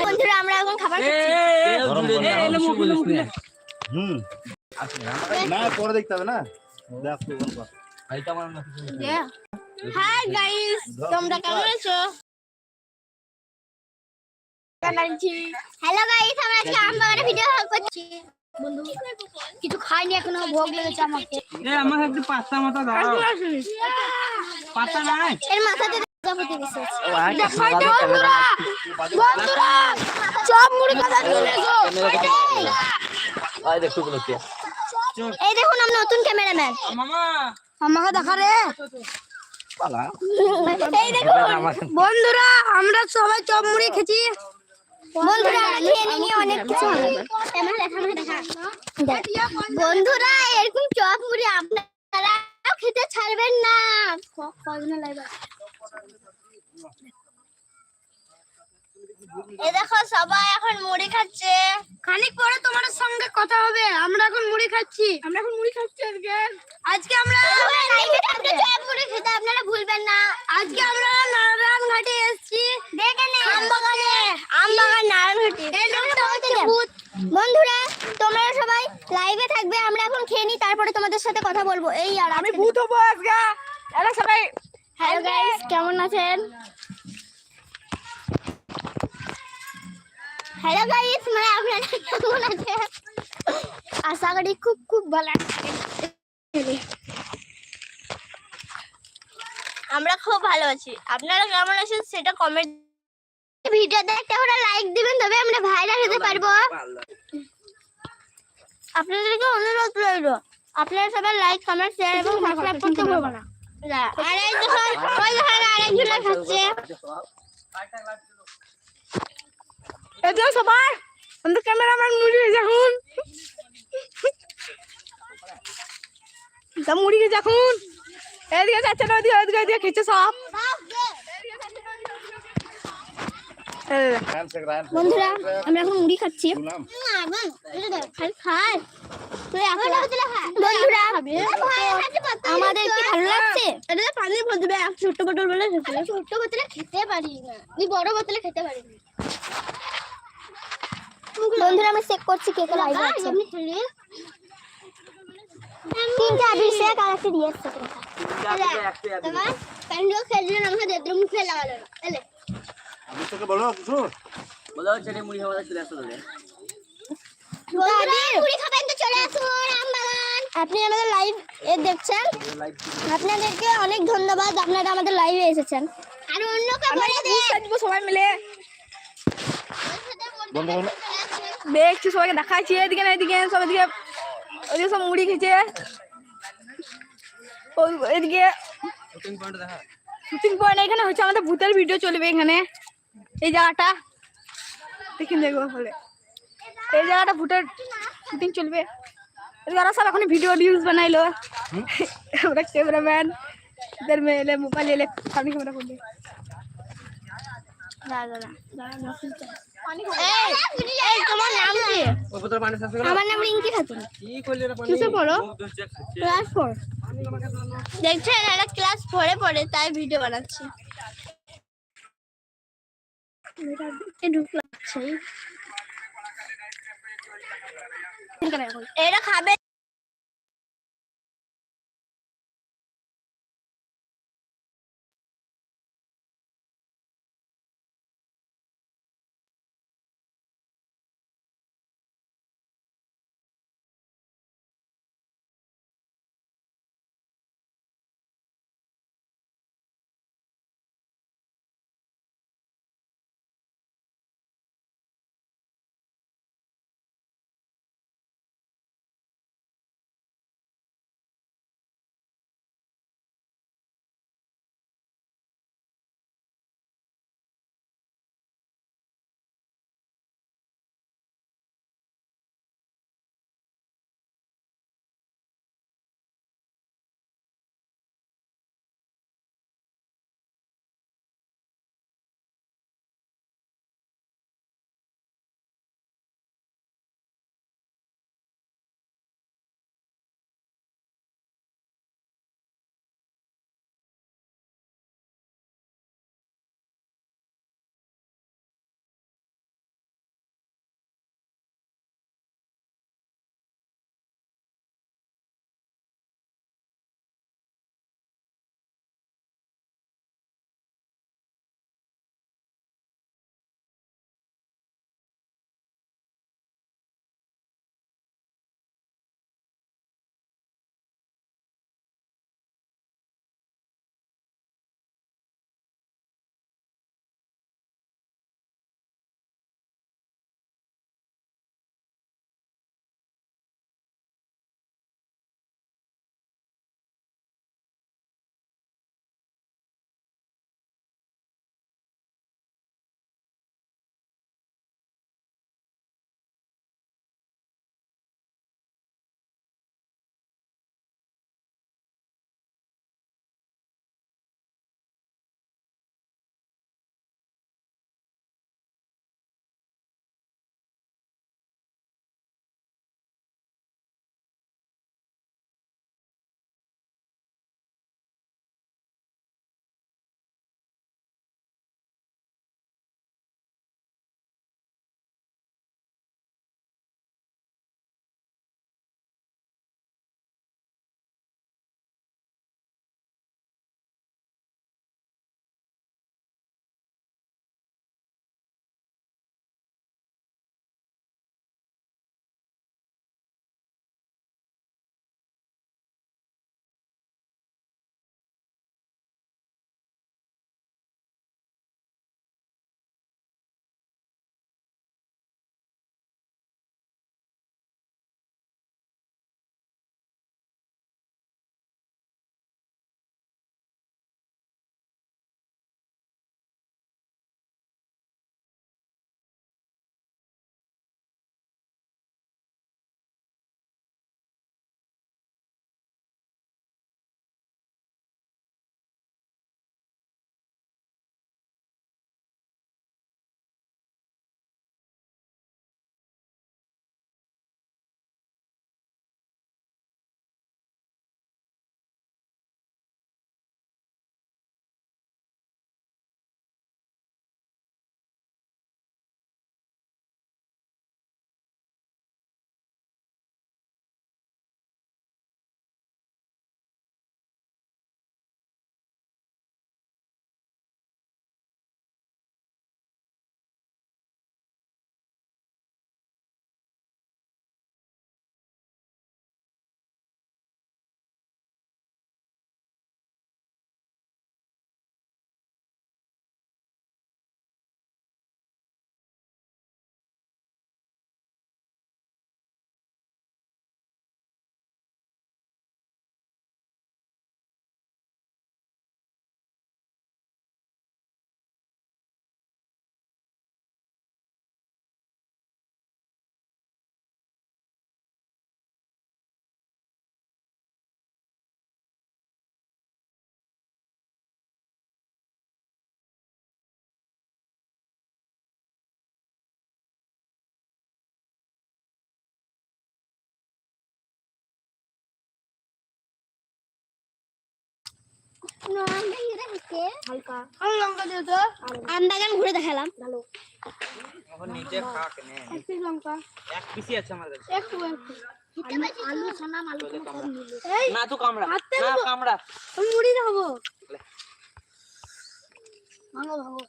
বন্ধুরা আমরা এখন খাবার। হুম। না পরে দেখতে হবে না? দেখ। হাই গাইস তোমরা কেমন আছো? হ্যালো গাইস আমরা আজকে আম বাগানে ভিডিও করছি বন্ধু কিছু খাইনি এখনও ভোগ লেগেছে আমাকে এ আমার একটু পাঁচটা মতো দাও পাতা নাই এর মাথাতে প্রজাপতি বসেছে বন্ধুরা বন্ধুরা সব মুড়ি কথা চলে এসো আয় দেখো গুলো কি এই দেখুন আমি নতুন ক্যামেরাম্যান মামা আমাকে দেখা রে এই দেখুন বন্ধুরা আমরা সবাই চপ মুড়ি খেয়েছি বন্ধুরা আমরা খেয়ে নিয়ে অনেক কিছু বন্ধুরা এরকম চপ মুড়ি আপনারা খেতে ছাড়বেন না। এ দেখো সবাই এখন মুড়ি খাচ্ছে। খানিক পরে তোমার সঙ্গে কথা হবে। আমরা এখন মুড়ি খাচ্ছি। আমরা এখন মুড়ি খাচ্ছি আজকে। আজকে আমরা মুড়ি খেতে আপনারা ভুলবেন না। আজকে আমরা নারায়ণ ঘাটে এসেছি দেখেন আম বাগানে আম বাগান নারায়ণ ঘাটে বন্ধুরা তোমরা সবাই লাইভে থাকবে আমরা এখন খেয়ে নিই তারপরে তোমাদের সাথে কথা বলব। এই আর আমি ভূত হব আজকে। এরা সবাই হ্যালো গাইস কেমন আছেন? হ্যালো গাইস মানে আপনারা কেমন আছেন? আশা করি খুব খুব ভালো আছেন। আমরা খুব ভালো আছি। আপনারা কেমন আছেন সেটা কমেন্ট ভিডিওতে একটা করে লাইক দিবেন তবে আমরা ভাইরাল হতে পারব। আপনাদেরকে অনুরোধ রইল আপনারা সবাই লাইক কমেন্ট শেয়ার এবং সাবস্ক্রাইব করতে ভুলবেন না? আর এই দেখুন ওই দেখুন আরেকজন খাচ্ছে আমাদের ক্যামেরাম্যান মুড়ি যখন মুড়ি এদিকে যাচ্ছে না ওদিকে ওদিকে ওদিকে সব। বন্ধুরা আমরা এখন মুড়ি খাচ্ছি। শুনলাম খাই খাই বন্ধুরা আমাদের কি ভালো লাগছে? এটা পানি বলবে এক ছোট্ট বোতল বলে ছোট্ট বোতলে খেতে পারি না আমি বড় বোতলে খেতে পারি না বন্ধুরা আমি চেক করছি কে কে লাইভ আছে। তিনটা আবির শেখ আর একটা রিয়াজ শেখ তোমার প্যান্ডো খেলছিল আমাকে দেদ্র মুখে লাগালো তোকে বলো কিছু বলো ছেলে মুড়ি খাওয়া চলে আসো তোদের পুরি খাবেন তো চলে আসুন আমবাগান আপনি আমাদের লাইভ এ দেখছেন। আপনাদেরকে অনেক ধন্যবাদ আপনারা আমাদের লাইভে এসেছেন। আর অন্যকে বলে সবাই মিলে। দেখছি সবাইকে দেখাচ্ছি এদিকে না এদিকে সব এদিকে ওদিকে সব মুড়ি খেয়েছে। এদিকে। শুটিং পয়েন্ট শুটিং পয়েন্ট এখানে হচ্ছে আমাদের ভূতের ভিডিও চলবে এখানে। এই জায়গাটা। দেখিন দেখব বলে এই জায়গাটা ভূতের শুটিং চলবে। ওরা সব এখন ভিডিও রিলস বানাইলো। ওরা ক্যামেরাম্যান কি? করলি রে পানি? কিসে পড়ো? মুখ দুষ ক্লাস ফোর দেখছেন ক্লাস ফোরে পড়ে তাই ভিডিও বানাচ্ছি। এরা খাবে হালকা। আমি লঙ্কা দিও তো। আম বাগান ঘুরে দেখালাম। ভালো। এখন নিজে খা কেনে এক পিস লঙ্কা। এক পিসি আছে আমার কাছে। একটু একটু। আলু সোনা আলু না তুই কামড়া। না কামড়া। আমি মুড়ি খাব। ভাঙো ভাঙো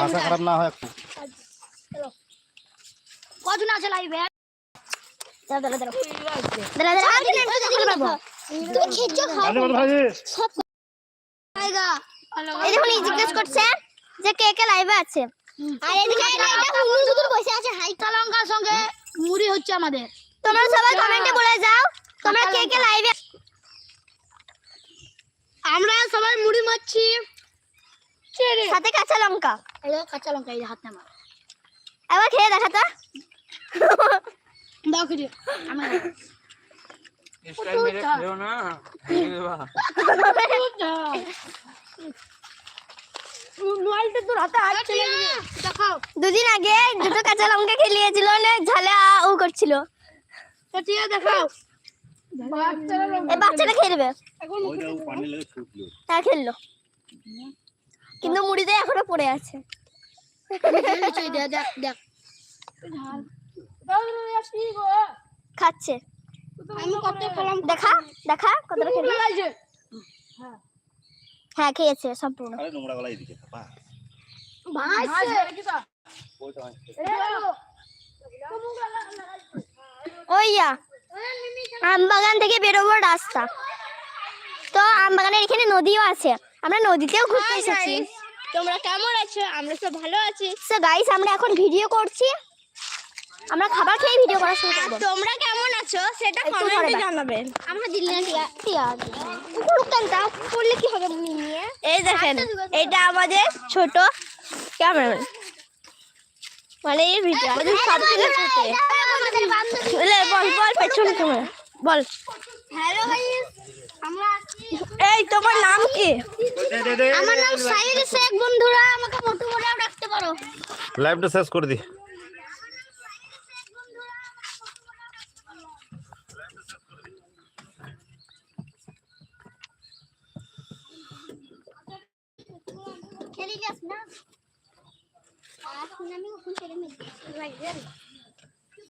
ভাষা খারাপ। না হয়। কজন আছে লাইভে দাঁড়া দাঁড়া দাঁড়া দাঁড়া দাঁড়া আমি একটু দেখতে পারব তুমি খেয়েছো খাও। ভালো ভালো ভালো সব এই দেখুন জিজ্ঞেস করছে যে কে কে লাইভে আছে। আর এদিকে এটা হুনুর দুদুর বসে আছে হাইকা লঙ্কার সঙ্গে। মুড়ি হচ্ছে আমাদের। তোমরা সবাই কমেন্টে বলে যাও তোমরা কে কে লাইভে আমরা সবাই মুড়ি মারছি। সাথে কাঁচা লঙ্কা। এই কাঁচা লঙ্কা এই হাতে আমার। এবার খেয়ে দেখা তো দাও খেয়ে আমার স্টাইল মেরে খেও না? মোবাইলটা তোর হাতে হাত চলে দেখাও। দুদিন আগে দুটো কাঁচা লঙ্কা খেলিয়েছিল না ঝালে ও করছিল। কাটিয়ে দেখাও। এই বাচ্চাটা খেয়ে নেবে। হ্যাঁ খেললো। কিন্তু মুড়িতে এখনও পড়ে আছে। দেখ দেখ খাচ্ছে। আমি কত খেলাম? দেখা দেখা কতটা হ্যাঁ খেয়েছে সম্পূর্ণ আরে নোংরা গলা এদিকে ওইয়া আমবাগান থেকে বেরোবো রাস্তা। তো আমবাগানের এখানে নদীও আছে। আমরা নদীতেও ঘুরতে এসেছি। তোমরা কেমন আছো? আমরা তো ভালো আছি। সো গাইস আমরা এখন ভিডিও করছি। আমরা খাবার খেয়ে ভিডিও করা শুরু করব। তোমরা কেমন আছো সেটা কমেন্টে। জানাবেন আমরা দিল্লি না টিয়া টিয়া কুকুরটা করলে কি হবে নিয়ে এই দেখেন এটা আমাদের ছোট ক্যামেরাম্যান মানে এই ভিডিও আমাদের সব থেকে ছোট। বলে বল বল পেছনে ক্যামেরা বল। হ্যালো গাইস আমরা এই তোমার নাম কি? দে দে দে আমার নাম সাইদ শেখ বন্ধুরা। আমাকে মোটু বলেও ডাকতে পারো। লাইভটা শেষ করে দি। 同学的名字 Game.